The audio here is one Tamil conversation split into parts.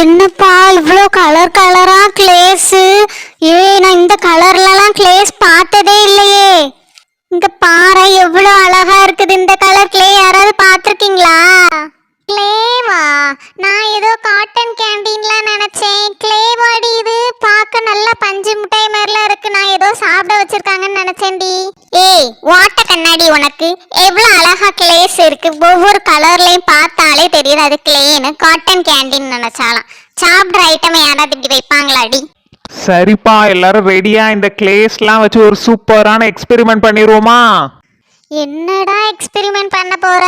என்னப்பா இவ்வளோ கலர் கலரா கிளேஸு ஏ நான் இந்த கலர்லலாம் கிளேஸ் பார்த்ததே இல்லையே. இந்த பாறை எவ்வளோ அழகா இருக்குது. இந்த கலர் கிளே யாராவது பார்த்துருக்கீங்களா? கிளேவா நான் ஏதோ காட்டன் கேண்டீன்லாம் நினைச்சேன். கிளேவாடி இது. பார்க்க நல்லா பஞ்சு மிட்டாய் மாதிரிலாம் இருக்கு. நான் ஏதோ சாப்பிட வச்சிருக்காங்கன்னு நினைச்சேன்டி ஏய் வாட்ட கண்ணாடி உனக்கு. எவ்வளோ அழகா கிளேஸ் இருக்கு. ஒவ்வொரு கலர்லயும் பார்த்தாலே தெரியுது அது கிளேன்னு காட்டன் கேண்டீன் நினைச்சாலாம். சாப்பிட்ற ஐட்டம் யாராவது இப்படி வைப்பாங்களாடி? சரிப்பா எல்லாரும் ரெடியா இந்த கிளேஸ்லாம் வச்சு ஒரு சூப்பரான எக்ஸ்பெரிமெண்ட் பண்ணிடுவோமா என்னடா எக்ஸ்பெரிமெண்ட் பண்ண போற?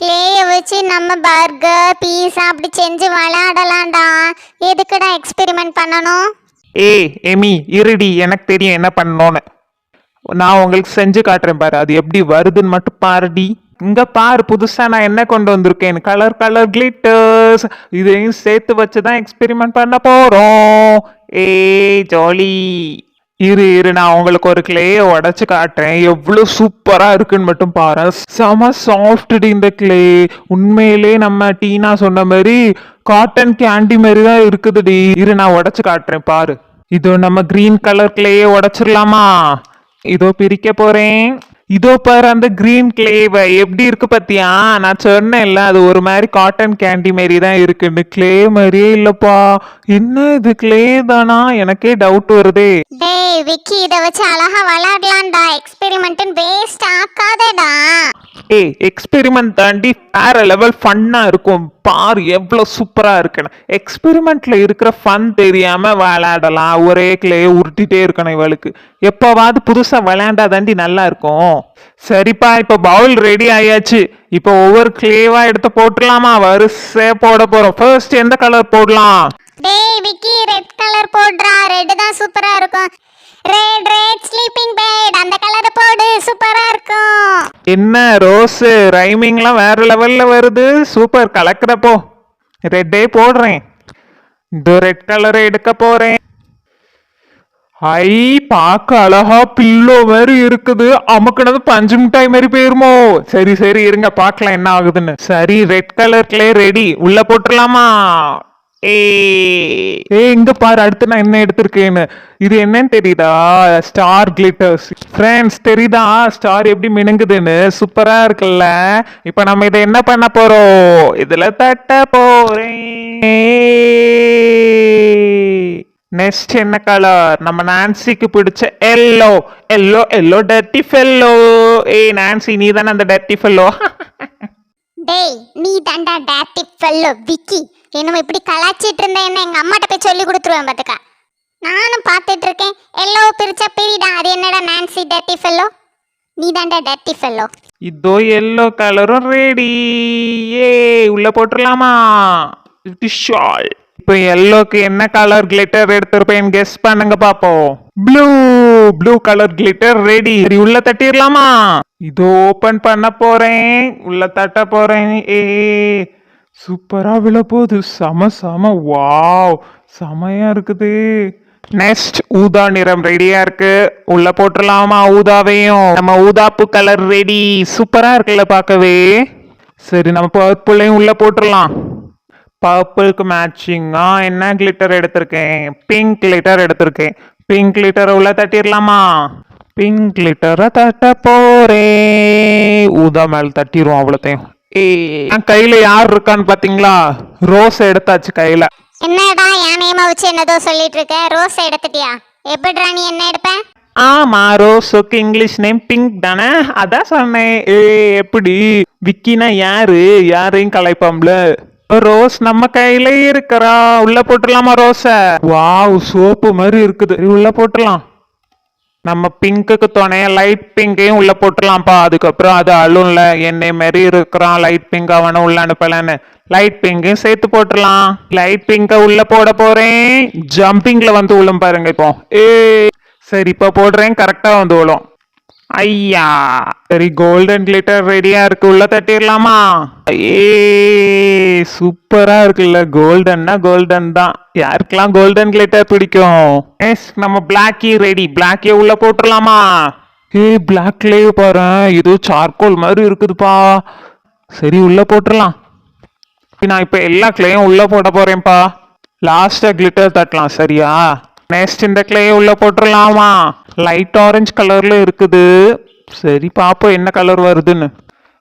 கிளேய வச்சு நம்ம பர்கர் பீஸா அப்படி செஞ்சு விளையாடலாம்டா. எதுக்குடா எக்ஸ்பெரிமெண்ட் பண்ணணும்? ஏய் எமி இருடி. எனக்கு தெரியும் என்ன பண்ணணும்னு. நான் உங்களுக்கு செஞ்சு காட்டுறேன் பாரு. அது எப்படி வருதுன்னு மட்டும் பாருடி. இங்க பாரு புதுசா நான் என்ன கொண்டு வந்திருக்கேன்? கலர் கலர் கிளிட்டர்ஸ் இதையும் சேர்த்து வச்சு தான் எக்ஸ்பெரிமெண்ட் பண்ண போறோம். ஏய் ஜாலி. இரு இரு நான் உங்களுக்கு ஒரு கிளேயை உடச்சி காட்டுறேன். எவ்வளோ சூப்பராக இருக்குன்னு மட்டும் பாரு. செம சாஃப்ட் இந்த கிளே உண்மையிலே நம்ம டீனா சொன்ன மாதிரி காட்டன் கேண்டி மாதிரி தான் இருக்குதுடி. இரு நான் உடச்சி காட்டுறேன் பாரு. இதோ நம்ம கிரீன் கலர் கிளேயை உடச்சிடலாமா இதோ பிரிக்க போறேன். இதோ பாரு அந்த கிரீன் கிளேவை எப்படி இருக்கு பாத்தியா? நான் சொன்னேன்ல அது ஒரு மாதிரி காட்டன் கேண்டி மாதிரி தான் இருக்குன்னு. கிளே மாதிரியே இல்லப்பா. என்ன இது? கிளே தானா? எனக்கே டவுட் வருதே. டேய் விக்கி இதை வச்சு அழகா விளையாடலாம்டா. எக்ஸ்பெரிமெண்ட்னு வேஸ்ட் ஆக்காதடா. ஏய் எக்ஸ்பெரிமெண்ட் தாண்டி வேற லெவல் ஃபன்னா இருக்கும். பாரு எவ்வளவு சூப்பரா இருக்குன்னு. எக்ஸ்பெரிமெண்ட்ல இருக்கிற ஃபன் தெரியாம விளையாடலாம். ஒரே கிளே உருட்டிட்டே இருக்கணும் இவளுக்கு. எப்பவாவது புதுசா விளையாண்டா தாண்டி நல்லா இருக்கும். சரிப்பா இப்ப பவுல் ரெடி ஆயாச்சு. இப்போ ஒவ்வொரு கிளேவா எடுத்து போட்டுடலாமா? வரிசையா போட போறோம். ஃபர்ஸ்ட் எந்த கலர் போடலாம்? டேய் விக்கி ரெட் கலர் போடுறா. ரெட் தான் சூப்பரா இருக்கும். ரெட் ரெட் ஸ்லீப்பிங் பெட் அந்த கலர் போடு. சூப்பரா இருக்கும். என்ன ரோஸ் ரைமிங்லாம் வேற லெவல்ல வருது? சூப்பர் கலக்கிறப்போ. ரெட்டே போடுறேன். இந்த ரெட் கலரை எடுக்க போறேன். ஐ பார்க்க அழகா பில்லோ மாதிரி இருக்குது. அமுக்குனது பஞ்சு மிட்டாய் மாதிரி போயிருமோ? சரி சரி இருங்க பார்க்கலாம் என்ன ஆகுதுன்னு. சரி ரெட் கலர் கிளே ரெடி உள்ள போட்டுடலாமா? ஏ ஏ இங்க பாரு அடுத்து நான் என்ன எடுத்திருக்கேன்னு. இது என்னன்னு தெரியுதா? ஸ்டார் கிளிட்டர்ஸ் ஃப்ரெண்ட்ஸ் தெரியுதா? ஸ்டார் எப்படி மினுங்குதுன்னு? சூப்பரா இருக்குல்ல. இப்ப நம்ம இதை என்ன பண்ண போறோம்? இதுல தட்ட போறேன். நெக்ஸ்ட் என்ன கலர் நம்ம நான்சிக்கு பிடிச்ச yellow yellow yellow dirty fellow ஏய் நான்சி நீ தானே அந்த டர்ட்டி ஃபெல்லோ டேய் நீ தாண்டா டேட்டி ஃபெல்லோ விக்கி. என்னமோ இப்படி கலாச்சிட்டு இருந்த என்ன எங்க அம்மாட்ட போய் சொல்லி கொடுத்துருவேன் பாத்துக்க நானும் பார்த்துட்டு இருக்கேன். எல்லோ பிரிச்சா பிரிடா. அது என்னடா நான்சி டேட்டி ஃபெல்லோ நீ தாண்டா டேட்டி ஃபெல்லோ இதோ எல்லோ கலரும் ரெடி ஏ உள்ள போட்டுடலாமா? ஷால் இப்போ எல்லோக்கு என்ன கலர் கிளிட்டர் எடுத்திருப்பேன் கெஸ் பண்ணுங்க பாப்போம் blue blue colour glitter ready சரி உள்ள தட்டிடலாமா இதோ ஓபன் பண்ண போறேன். உள்ள தட்ட போறேன். ஏ சூப்பரா விழ போகுது. செம செம வாவ் செமையா இருக்குது. நெக்ஸ்ட் ஊதா நிறம் ரெடியா இருக்கு. உள்ள போட்டுடலாமா ஊதாவையும்? நம்ம ஊதாப்பு கலர் ரெடி சூப்பரா இருக்குல்ல பார்க்கவே. சரி நம்ம பர்பிளையும் உள்ள போட்டுடலாம் பர்பிளுக்கு மேட்சிங்கா என்ன கிளிட்டர் எடுத்திருக்கேன்? பிங்க் கிளிட்டர் எடுத்திருக்கேன். பிங்க் கிளிட்டரை உள்ள தட்டிடலாமா பிங்க் கிளிட்டரை தட்ட போறேன். ஊதா மேல தட்டிடுவோம் அவ்வளோத்தையும். ஏய். கையில யார் இருக்கான்னு பாத்தீங்களா ரோஸ் எடுத்தாச்சு கையில. என்னடா என் நேம வச்சு என்னதோ சொல்லிட்டு இருக்க ரோஸ் எடுத்துட்டியா? எப்படிடா நீ என்ன எடுப்ப? ஆமா ரோஸுக்கு இங்கிலீஷ் நேம் பிங்க் தானே? அதான் சொன்னேன். ஏ எப்படி? விக்கினா யாரு? யாரையும் கலைப்பாம்ல ரோஸ் நம்ம கையில இருக்கிறா. உள்ள போட்டுடலாமா ரோஸ? வாவ் சோப்பு மாதிரி இருக்குது. உள்ள போட்டுடலாம். நம்ம பிங்க்குக்கு துணைய லைட் பிங்கையும் உள்ள போட்டுடலாம்ப்பா. அதுக்கப்புறம் அது அழும்ல. என்னை மாரி இருக்கிறான் லைட் பிங்க் அவனை உள்ள அனுப்பலன்னு. லைட் பிங்கையும் சேர்த்து போட்டுடலாம். லைட் பிங்கை உள்ள போட போறேன். ஜம்பிங்ல வந்து விழும் பாருங்க இப்போ. ஏ சரி இப்போ போடுறேன். கரெக்டாக வந்து விழும் ஐயா சரி கோல்டன் கிளிட்டர் ரெடியா இருக்கு. உள்ள தட்டிடலாமா ஏ சூப்பரா இருக்குல்ல. கோல்டன்னா கோல்டன் தான். யாருக்கெல்லாம் கோல்டன் கிளிட்டர் பிடிக்கும்? எஸ் நம்ம பிளாக்கி ரெடி பிளாக்கே உள்ள போட்டுடலாமா ஏ பிளாக்லேயே பாரு. இது சார்கோல் மாதிரி இருக்குதுப்பா. சரி உள்ள போட்டுடலாம் நான் இப்போ எல்லா கிளேயும் உள்ள போட போறேன்ப்பா. லாஸ்டா கிளிட்டர் தட்டலாம் சரியா? நெக்ஸ்ட் இந்த கிளையை உள்ள போட்டுடலாமா லைட் ஆரஞ்சு கலரில் இருக்குது. சரி பார்ப்போம் என்ன கலர் வருதுன்னு.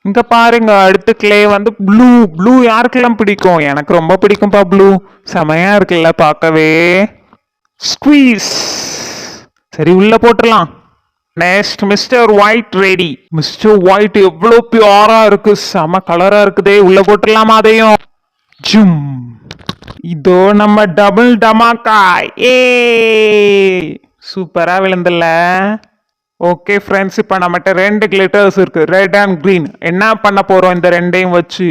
இங்கே பாருங்க அடுத்த கிளே வந்து ப்ளூ ப்ளூ யாருக்கெல்லாம் பிடிக்கும்? எனக்கு ரொம்ப பிடிக்கும்ப்பா ப்ளூ செமையாக இருக்குல்ல பார்க்கவே. ஸ்குவீஸ் சரி உள்ளே போட்டுடலாம். Next mister white ready mister white எவ்வளோ பியூராக இருக்கு. செம கலராக இருக்குதே. உள்ளே போட்டுடலாமா அதையும்? ஜும். இதோ நம்ம டபுள் டமாக்கா. ஏ சூப்பரா விழுந்துல ஓகே ஃப்ரெண்ட்ஸ் இப்போ நம்மகிட்ட ரெண்டு கிளிட்டர்ஸ் இருக்கு. ரெட் அண்ட் க்ரீன் என்ன பண்ண போறோம் இந்த ரெண்டையும் வச்சு?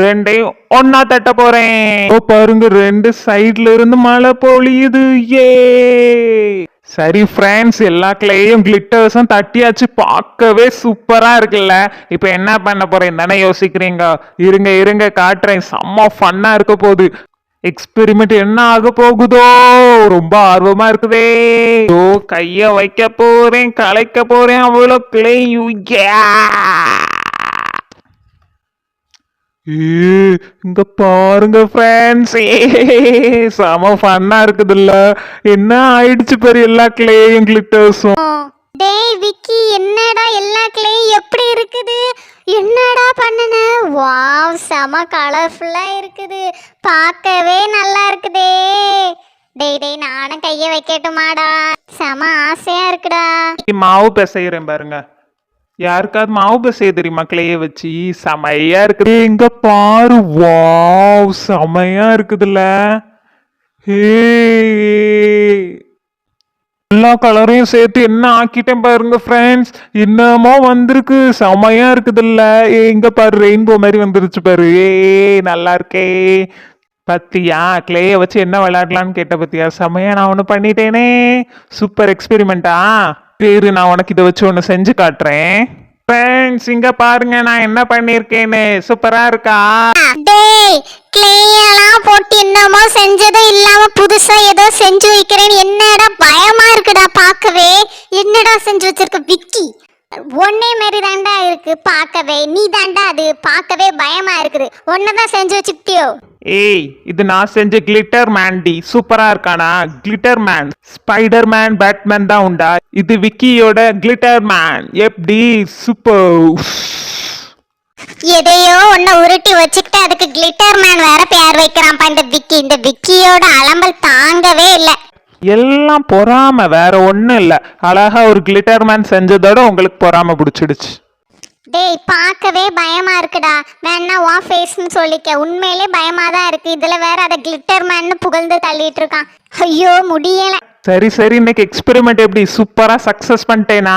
ரெண்டையும் ஒன்னா தட்ட போறேன். ஓ பாருங்க ரெண்டு சைடுல இருந்து மழை பொழியுது. ஏ சரி ஃப்ரெண்ட்ஸ் எல்லா கிளையும் கிளிட்டர்ஸும் தட்டியாச்சு. பார்க்கவே சூப்பரா இருக்குல்ல? இப்போ என்ன பண்ண போகிறேன் தானே யோசிக்கிறீங்க. இருங்க இருங்க காட்டுறேன். செம்ம ஃபன்னாக இருக்க போகுது. எக்ஸ்பெரிமெண்ட் என்ன ஆக போகுதோ? ரொம்ப ஆர்வமா இருக்குதே. ஓ கைய வைக்க போறேன் கலைக்க போறேன் அவ்வளோ கிளையும் இங்க பாருங்க ஃப்ரெண்ட்ஸ் செம ஃபன்னா இருக்குதுல்ல. என்ன ஆயிடுச்சு பாரு எல்லா கிளேயும் கிளிட்டர்ஸும் டேய் விக்கி என்னடா எல்லா கிளேயும் எப்படி இருக்குது? என்னடா பண்ணுன? வாவ் செம கலர்ஃபுல்லாக இருக்குது. பார்க்கவே நல்லா இருக்குதே. டேய் டேய் நானும் கையை வைக்கட்டுமாடா. செம ஆசையா இருக்குடா. மாவு பிசைகிறேன் பாருங்க. யாருக்காவது மாவு பிசைய தெரியுமா கிளைய வச்சு? செமையா இருக்குது. இங்க பாரு வாவ் செமையா இருக்குதுல்ல. ஹே எல்லா கலரையும் சேர்த்து என்ன ஆக்கிட்டேன் பாருங்க ஃப்ரெண்ட்ஸ் என்னமோ வந்திருக்கு. செமையா இருக்குதுல்ல. ஏ இங்க பாரு ரெயின்போ மாதிரி வந்துருச்சு பாரு. ஏ நல்லா இருக்கே. பத்தியா? கிளேயை வச்சு என்ன விளையாடலான்னு கேட்ட பத்தியா? செமையா நான் ஒன்று பண்ணிட்டேனே. சூப்பர் எக்ஸ்பெரிமெண்ட்டா பேரு நான் உனக்கு இதை வச்சு ஒன்று செஞ்சு காட்டுறேன். ஃப்ரெண்ட்ஸ் இங்க பாருங்க நான் என்ன பண்ணியிருக்கேன்னு சூப்பரா இருக்கா? வீட்லயெல்லாம் போட்டு என்னமோ செஞ்சதும் இல்லாம புதுசா ஏதோ செஞ்சு வைக்கிறேன்னு என்னடா பயமா இருக்குடா பார்க்கவே? என்னடா செஞ்சு வச்சிருக்க விக்கி? ஒன்னே மாரி தாண்டா இருக்கு பார்க்கவே. நீ தாண்டா அது பார்க்கவே பயமா இருக்குது. ஒன்னதான் செஞ்சு வச்சுக்கிட்டியோ? ஏய் இது நான் செஞ்ச கிளிட்டர் மேன்டி சூப்பரா இருக்கானா? Glitter man spider man batman தான் உண்டா. இது விக்கியோட கிளிட்டர் மேன் எப்படி? சூப்பர் எதையோ ஒன்ன உருட்டி வச்சுக்கிட்டு அதுக்கு கிளிட்டர் மேன் வேற பேர் வைக்கிறான்ப்பா இந்த விக்கி. இந்த விக்கியோட அலம்பல் தாங்கவே இல்லை. எல்லாம் பொறாம வேற ஒண்ணும் இல்ல. அழகா ஒரு கிளிட்டர் மேன் செஞ்சதோட உங்களுக்கு பொறாம பிடிச்சிடுச்சு. டேய் பார்க்கவே பயமா இருக்குடா. வேணா உன் ஃபேஸ்னு சொல்லிக்க. உண்மையிலே பயமா தான் இருக்கு. இதுல வேற அதை கிளிட்டர் மேன்னு புகழ்ந்து தள்ளிட்டு இருக்கான். ஐயோ முடியல. சரி சரி இன்னைக்கு எக்ஸ்பெரிமெண்ட் எப்படி? சூப்பரா சக்சஸ் பண்ணிட்டேனா?